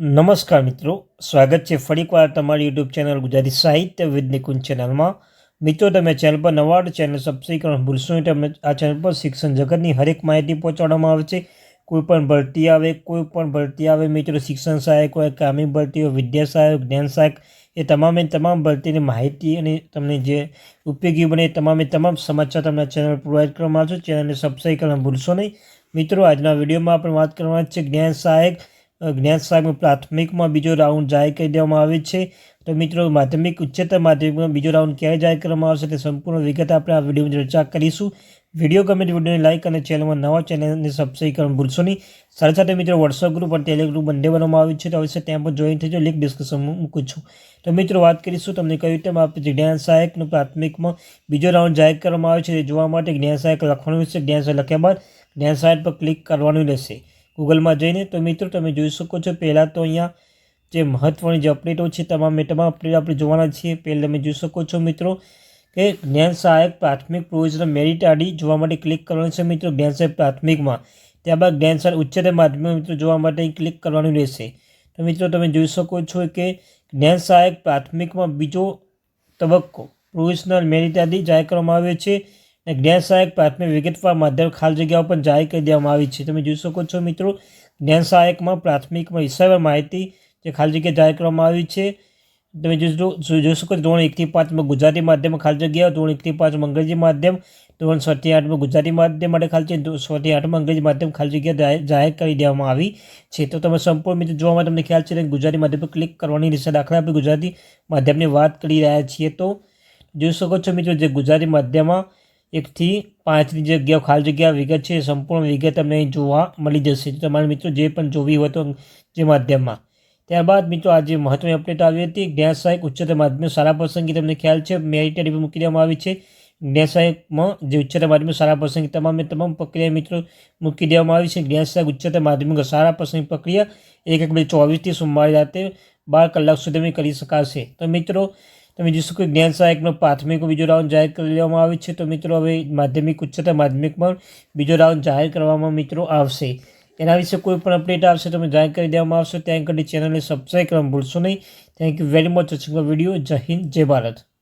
નમસ્કાર મિત્રો, સ્વાગત છે ફરી એકવાર તમારી યુટ્યુબ ચેનલ ગુજરાતી સાહિત્ય વિદ નિકુંજ ચેનલમાં. મિત્રો, તમે ચેનલ પર નવા ચેનલ સબસ્ક્રાઈબ કરવાનું ભૂલશો નહીં. તમને આ ચેનલ પર શિક્ષણ જગતની હરેક માહિતી પહોંચાડવામાં આવે છે. કોઈ પણ ભરતી આવે, કોઈ પણ ભરતી આવે, મિત્રો, શિક્ષણ સહાયક હોય કામી ભરતી હોય, વિદ્યા સહાયક, જ્ઞાન સહાયક, એ તમામે તમામ ભરતીની માહિતી અને તમને જે ઉપયોગી બને તમામે તમામ સમાચાર તમને ચેનલ પ્રોવાઈડ કરવામાં આવે છે ચેનલને સબસ્ક્રાઈબ કરવાનું ભૂલશો નહીં. મિત્રો, આજના વિડીયોમાં આપણે વાત કરવાના છે જ્ઞાન સહાયક જ્ઞાન સાહેબ પ્રાથમિકમાં બીજો રાઉન્ડ જાહેર કરી દેવામાં આવે છે. તો મિત્રો, માધ્યમિક ઉચ્ચતર માધ્યમિકમાં બીજો રાઉન્ડ ક્યારે જાહેર કરવામાં આવશે તે સંપૂર્ણ વિગત આપણે આ વિડીયોમાં ચર્ચા કરીશું. વીડિયો ગમે તો વિડીયોને લાઇક અને ચેનલમાં નવા ચેનલને સબસ્ક્રાઈબ કરવાનું ભૂલશો નહીં. સાથે સાથે મિત્રો વોટ્સઅપ ગ્રુપ અને ટેલિગ્રુપ ગ્રુપ બંને બનાવવામાં આવ્યું છે. તો અવશ્ય ત્યાં પણ જોઈન થજો લિંક ડિસ્કશનમાં મૂકું છું. તો મિત્રો, વાત કરીશું તમને કહ્યું તેમ આપ જ્ઞાન સહાયકનું પ્રાથમિકમાં બીજો રાઉન્ડ જાહેર કરવામાં આવે છે. તે જોવા માટે જ્ઞાન સહાયક લખવાનું છે જ્ઞાન સહાયક લખ્યા બાદ જ્ઞાન સહાયક પર ક્લિક કરવાનું રહેશે. ગૂગલમાં જઈને તો મિત્રો તમે જોઈ શકો છો, પહેલાં તો અહીંયા જે મહત્ત્વની જે અપડેટો છે તમામ તમામ અપડેટ આપણે જોવાના છીએ. પહેલાં તમે જોઈ શકો છો મિત્રો કે જ્ઞાન સહાયક પ્રાથમિક પ્રોવિઝનલ મેરિટ આડી જોવા માટે ક્લિક કરવાનું છે મિત્રો, જ્ઞાન સહાયક પ્રાથમિકમાં. ત્યારબાદ જ્ઞાન સહાયક ઉચ્ચતર માધ્યમિક મિત્રો જોવા માટે ક્લિક કરવાનું રહેશે. તો મિત્રો તમે જોઈ શકો છો કે જ્ઞાન સહાયક પ્રાથમિકમાં બીજો તબક્કો પ્રોવિઝનલ મેરિટ આદિ જાહેર કરવામાં આવ્યો છે. અને જ્ઞાન સહાયક પ્રાથમિક વિગતવાર માધ્યમ ખાલી જગ્યાઓ પણ જાહેર કરી દેવામાં આવી છે. તમે જોઈ શકો છો મિત્રો, જ્ઞાન સહાયકમાં પ્રાથમિકમાં હિસ્સાવાર માહિતી જે ખાલી જગ્યા જાહેર કરવામાં આવી છે. તમે જોઈ જોઈ શકો ધોરણ એકથી પાંચમાં ગુજરાતી માધ્યમમાં ખાલી જગ્યા, ધોરણ એકથી પાંચમાં અંગ્રેજી માધ્યમ, ધોરણ છથી આઠમાં ગુજરાતી માધ્યમ માટે ખાલી છે છથી આઠમાં અંગ્રેજી માધ્યમ ખાલી જગ્યા જાહેર કરી દેવામાં આવી છે. તો તમે સંપૂર્ણ મિત્રો જોવામાં તમને ખ્યાલ છે ગુજરાતી માધ્યમ પર ક્લિક કરવાની રહેશે દાખલા આપણે ગુજરાતી માધ્યમની વાત કરી રહ્યા છીએ તો. જોઈ શકો છો મિત્રો, જે ગુજરાતી માધ્યમમાં એકથી પાંચની જગ્યાઓ ખાલી જગ્યા વિગત છે સંપૂર્ણ વિગત તમને જોવા મળી જશે. તમારા મિત્રો જે પણ જોવી હોય તો જે માધ્યમમાં. ત્યારબાદ મિત્રો આજે મહત્વની અપડેટ આવી હતી, જ્ઞાન સહાયક ઉચ્ચતર માધ્યમિક સારા પ્રસંગે તમને ખ્યાલ છે, મેરિટ મૂકી દેવામાં આવી છે. જ્ઞાન સહાયકમાં જે ઉચ્ચતર માધ્યમિક સારા પ્રસંગે તમામે તમામ પ્રક્રિયા મિત્રો મૂકી દેવામાં આવી છે. જ્ઞાન સહાયક ઉચ્ચતર માધ્યમિક સારા પ્રસંગ પ્રક્રિયા એક એક બે ચોવીસથી સોમવારે રાતે બાર કલાક સુધી કરી શકાશે. તો મિત્રો તમે જોશો કે જ્ઞાન સહાયકનો પ્રાથમિક બીજો રાઉન્ડ જાહેર કરી દેવામાં આવે છે. તો મિત્રો, હવે માધ્યમિક, ઉચ્ચતર માધ્યમિકમાં બીજો રાઉન્ડ જાહેર કરવામાં મિત્રો આવશે. એના વિશે કોઈ પણ અપડેટ આવશે, તમે જાહેર કરી દેવામાં આવશે. ત્યાં આગળ ચેનલને સબસ્ક્રાઈબ કરવાનું ભૂલશો નહીં. Thank you very much watching video જય હિન્દ, જય ભારત.